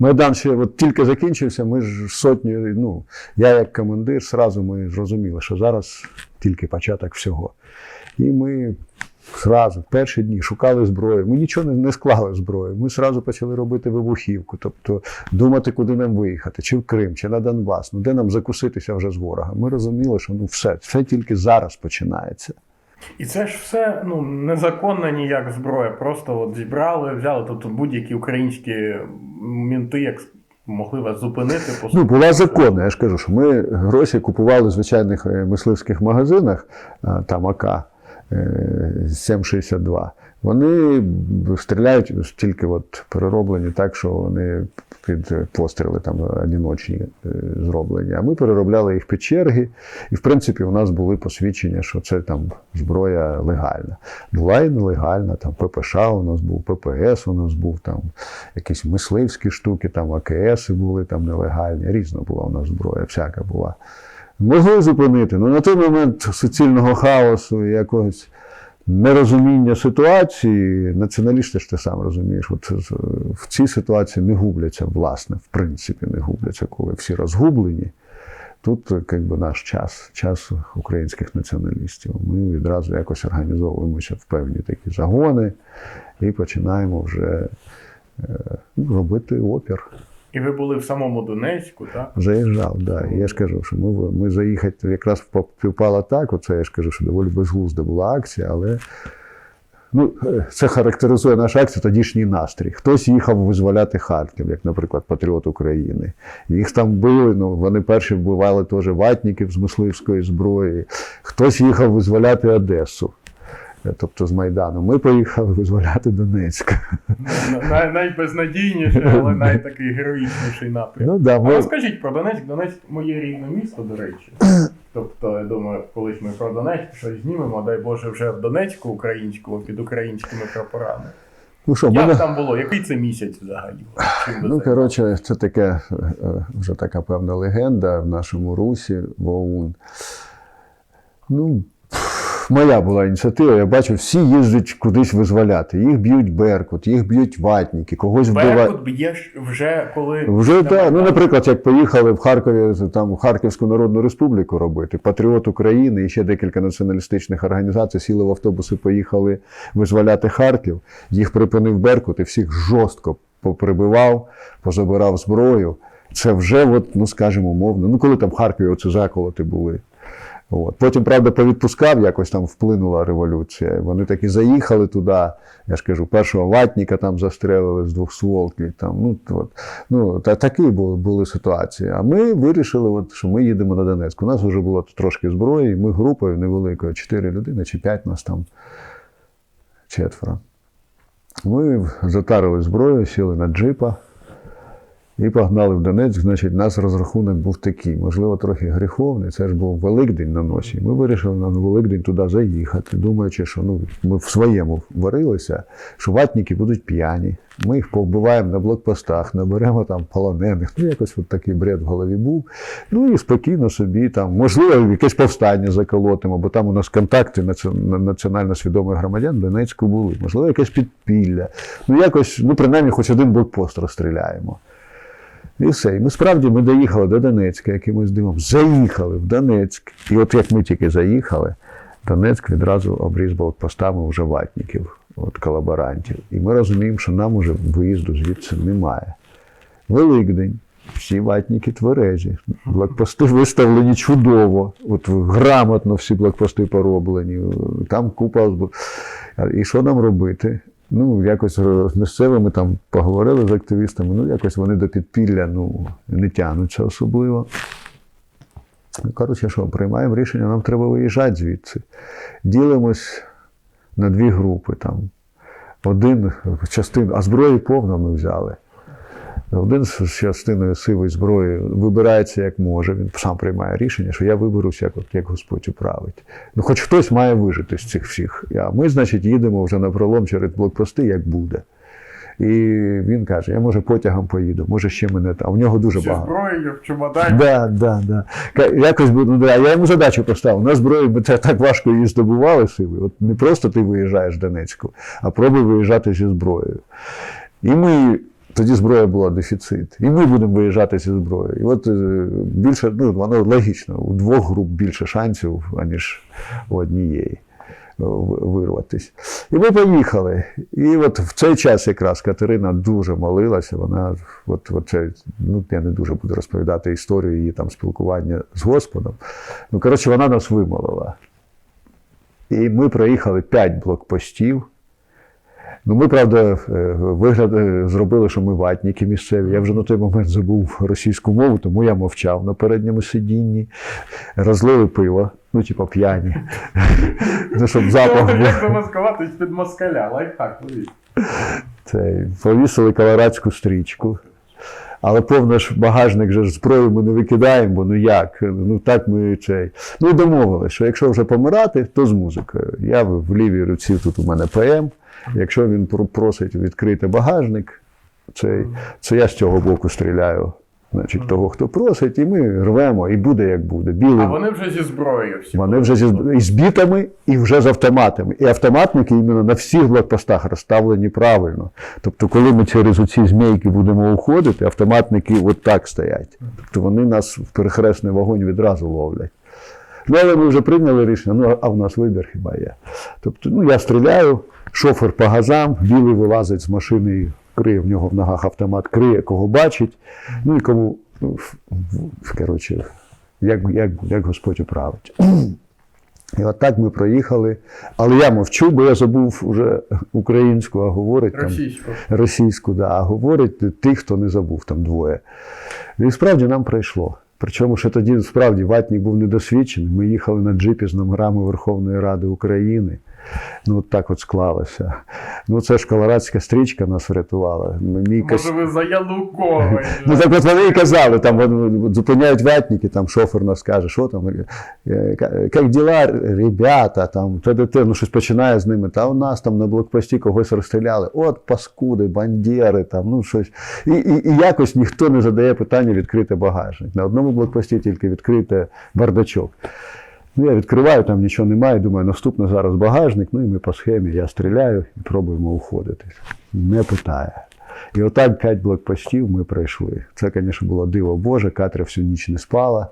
Майдан ще от тільки закінчився, ми ж сотні, ну, я як командир, зразу ми зрозуміли, що зараз тільки початок всього. І ми зразу, в перші дні шукали зброю. Ми нічого не, склали зброю. Ми зразу почали робити вибухівку, тобто думати, куди нам виїхати, чи в Крим, чи на Донбас, ну де нам закуситися вже з ворогом. Ми розуміли, що ну все, все тільки зараз починається. І це ж все ну, незаконна ніяк зброя. Просто от зібрали, взяли тобто будь-які українські мінти, як могли вас зупинити. по Ну, була законна. Я ж кажу, що ми гроші купували в звичайних е, мисливських магазинах, там АК е, 7,62. Вони стріляють тільки от перероблені так, що вони під постріли там одиночні е, зроблені. А ми переробляли їх під черги. І, в принципі, у нас були посвідчення, що це там зброя легальна. Була і нелегальна, там ППШ у нас був, ППС у нас був, там якісь мисливські штуки, там АКС були там нелегальні. Різна була у нас зброя, всяка була. Могли зупинити. Ну на той момент суцільного хаосу і якогось нерозуміння ситуації, націоналісти ж ти сам розумієш, от в цій ситуації не губляться, власне, в принципі, не губляться, коли всі розгублені. Тут е, би, наш час, час українських націоналістів. Ми відразу якось організовуємося в певні такі загони і починаємо вже е, ну, робити опір. І ви були в самому Донецьку, так? Заїжджав, да. Я ж кажу, що ми, ми заїхати якраз попала так. Оце я ж кажу, що доволі безглузда була акція, але ну, це характеризує нашу акцію тодішній настрій. Хтось їхав визволяти Харків, як, наприклад, Патріот України. Їх там били, ну вони перші вбивали теж ватників з мисливської зброї. Хтось їхав визволяти Одесу. Тобто з Майдану. Ми поїхали визволяти Донецьк. Найбезнадійніший, але найтакий героїчніший напрям. Ну, да, А розкажіть про Донецьк. Донецьк моє рідне місто, до речі. Тобто, я думаю, колись ми про Донецьк щось знімемо, дай Боже, вже в Донецьку українському під українськими прапорами. Ну що, Як мене... там було? Який це місяць взагалі? Чим Ну, коротше, це таке е, вже така певна легенда в нашому русі в ОУН. Ну, моя була ініціатива. Я бачу, всі їздять кудись визволяти. Їх б'ють Беркут, їх б'ють ватники, когось вбивають. Беркут б'є вже коли. Вже так. Ну, наприклад, як поїхали в Харкові там Харківську Народну Республіку робити, Патріот України і ще декілька націоналістичних організацій сіли в автобуси, поїхали визволяти Харків. Їх припинив Беркут і всіх жорстко поприбивав, позабирав зброю. Це вже, от, ну скажімо, умовно. Ну, коли там в Харкові оце заколоти були. От. Потім, правда, повідпускав, якось там вплинула революція. Вони таки заїхали туди. Я ж кажу, першого ватніка там застрелили з двох сволки. Там, ну, от, ну, та, такі були, були ситуації. А ми вирішили, от, що ми їдемо на Донецьк. У нас вже було трошки зброї, ми групою невеликою, чотири людини чи п'ять нас там четверо. Ми затарили зброю, сіли на джипа і погнали в Донецьк. Значить, нас розрахунок був такий, можливо, трохи гріховний. Це ж був Великдень на носі. Ми вирішили на Великдень туди заїхати, думаючи, що ну, ми в своєму варилися, що ватники будуть п'яні. Ми їх повбиваємо на блокпостах, наберемо там полонених. Ну, якось от такий бред в голові був. Ну і спокійно собі там, можливо, якесь повстання заколотимо, бо там у нас контакти національно свідомих громадян Донецьку були. Можливо, якесь підпілля. Ну, якось, ну, принаймні, хоч один блокпост розстріляємо. І все. І ми справді ми доїхали до Донецька якимось дивом. Заїхали в Донецьк. І от як ми тільки заїхали, Донецьк відразу обріз блокпостами вже ватників, от колаборантів. І ми розуміємо, що нам уже виїзду звідси немає. Великдень. Всі ватники тверезі. Блокпости виставлені чудово. От грамотно всі блокпости пороблені. Там купа. І що нам робити? Ну, якось з місцевими там поговорили з активістами, ну якось вони до підпілля ну, не тягнуться особливо. Коротше, що, приймаємо рішення, нам треба виїжджати звідси. Ділимось на дві групи. Там. Один частину, а зброї повно ми взяли. Один з частиною сивої зброї вибирається як може. Він сам приймає рішення, що я виберуся, як, як Господь управить. Ну, хоч хтось має вижити з цих всіх. А ми, значить, їдемо вже на пролом через блокпости, як буде. І він каже: я може потягом поїду, може ще мене там. А в нього дуже Зі багато. зброєю в чемодані. Да, да, да. Якось ну, да, я йому задачу поставив. На зброї ми це так важко її здобували сили. От не просто ти виїжджаєш з Донецьку, а пробуй виїжджати зі зброєю. І ми тоді зброя була дефіцит. І ми будемо виїжджати зі зброєю. І от е, більше, ну, воно логічно, у двох груп більше шансів, аніж у однієї е, вирватися. І ми поїхали. І от в цей час якраз Катерина дуже молилася. Вона, от, от ну, я не дуже буду розповідати історію її там спілкування з Господом. Ну, коротше, вона нас вимолила. І ми проїхали п'ять блокпостів. Ну, ми, правда, е, вигляд е, зробили, що ми ватніки місцеві. Я вже на той момент забув російську мову, тому я мовчав на передньому сидінні, розлили пиво, ну, типа п'яні. Ну, щоб запах був. Як замаскуватись під москаля? Лайфхак. Це, повісили колорадську стрічку. Але повно ж багажник же зброю ми не викидаємо, бо ну як? Ну так ми цей. Ну і домовилися, що якщо вже помирати, то з музикою. Я в в лівій руці тут у мене ПМ. Якщо він просить відкрити багажник, цей, це я з цього боку стріляю. Значить, того, хто просить, і ми рвемо, і буде як буде. Білий А вони вже зі зброєю всі. вони вже зі і з бітами, і вже з автоматами. І автоматники іменно на всіх блокпостах розставлені правильно. Тобто, коли ми через оці змійки будемо уходити, автоматники от так стоять. Тобто вони нас в перехресний вогонь відразу ловлять. Ну, але ми вже прийняли рішення, ну а в нас вибір хіба є. Тобто, ну я стріляю, шофер по газам, білий вилазить з машини, і криє в нього в ногах автомат, криє, кого бачить, ну і кому, ну, коротше, як, як, як Господь управить. І от так ми проїхали. Але я мовчу, бо я забув уже українську, а говорить там Російську. російську, да, а говорить тих, хто не забув, там двоє. І справді нам прийшло. Причому ще тоді справді ватник був недосвідчений. Ми їхали на джипі з номерами Верховної Ради України. Ну, так от склалося. Ну, це ж колорадська стрічка нас врятувала. Мій Може ви за Януковича. Ну так от вони і казали, там вони зупиняють ватники, там шофер нас каже, що там, е, як діла, ребята, там, т.д.т., ну щось починає з ними, та у нас там на блокпості когось розстріляли, от паскуди, бандєри, там, ну щось. І, і, і якось ніхто не задає питання відкрити багажник. На одному блокпості тільки відкрити бардачок. Ну, я відкриваю, там нічого немає, думаю, наступний зараз багажник, ну і ми по схемі, я стріляю і пробуємо уходити. Не питає. І отак п'ять блокпостів ми пройшли. Це, звісно, було диво Боже, Катря всю ніч не спала,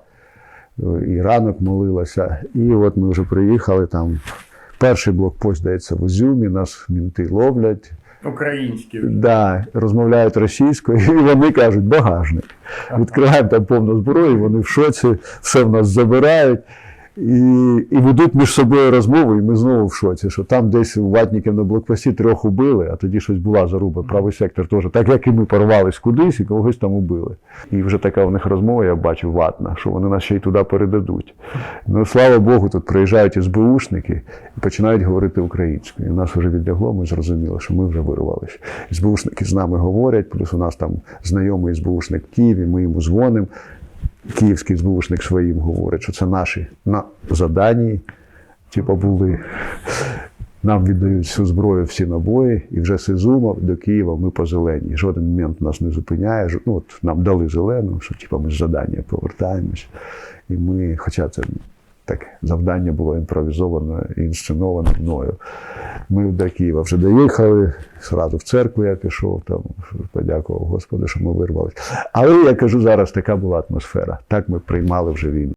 і ранок молилася. І от ми вже приїхали там. Перший блокпост дається в Ізюмі, нас мінти ловлять, Українські. да, розмовляють російською, і вони кажуть, багажник. Відкриваємо там повну зброю, вони в шоці, все в нас забирають. І, і ведуть між собою розмову, і ми знову в шоці, що там десь у ватників на блокпості трьох убили, а тоді щось була заруба, правий сектор теж. Так як і ми порвались кудись і когось там убили. І вже така в них розмова, я бачу, ватна, що вони нас ще й туди передадуть. Ну, слава Богу, тут приїжджають СБУшники і починають говорити українською. І нас вже відлягло, ми зрозуміли, що ми вже вирвалися. СБУшники з нами говорять, плюс у нас там знайомий СБУшник в Києві, ми йому дзвонимо. Київський збушник своїм говорить, що це наші на заданні, типу, були. Нам віддають всю зброю, всі набої, і вже з Ізума до Києва ми по зеленій. Жоден момент нас не зупиняє. Ну, от нам дали зелену, що типу, ми з завдання повертаємось. І ми, хоча це так завдання було імпровізовано і інсценовано мною. Ми до Києва вже доїхали, зразу в церкву я пішов, там подякував Господу, що ми вирвалися. Але я кажу зараз, така була атмосфера. Так ми приймали вже війну.